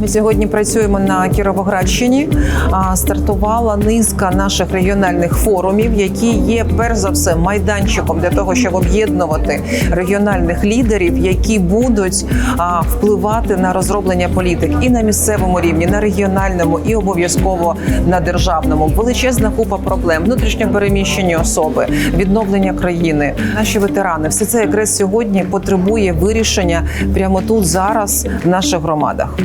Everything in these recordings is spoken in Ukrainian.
Ми сьогодні працюємо на Кіровоградщині. Стартувала низка наших регіональних форумів, які є перш за все майданчиком для того, щоб об'єднувати регіональних лідерів, які будуть впливати на розроблення політик і на місцевому рівні, на регіональному, і обов'язково на державному. Величезна купа проблем, внутрішньо переміщені особи, відновлення країни, наші ветерани. Все це якраз сьогодні потребує вирішення прямо тут зараз в наших громадах.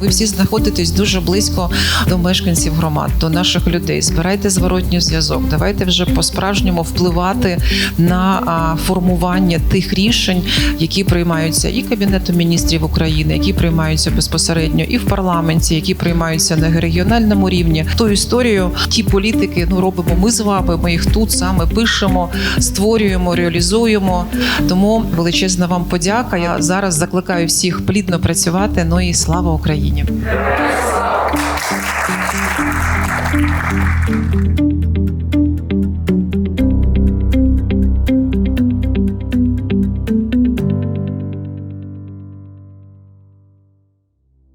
Ви всі знаходитесь дуже близько до мешканців громад, до наших людей. Збирайте зворотній зв'язок. Давайте вже по-справжньому впливати на формування тих рішень, які приймаються і кабінетом міністрів України, які приймаються безпосередньо і в парламенті, які приймаються на регіональному рівні. Ту історію, ті політики ну робимо ми з вами. Ми їх тут саме пишемо, створюємо, реалізуємо. Тому величезна вам подяка. Я зараз закликаю всіх плідно працювати. Ну і слава Україні.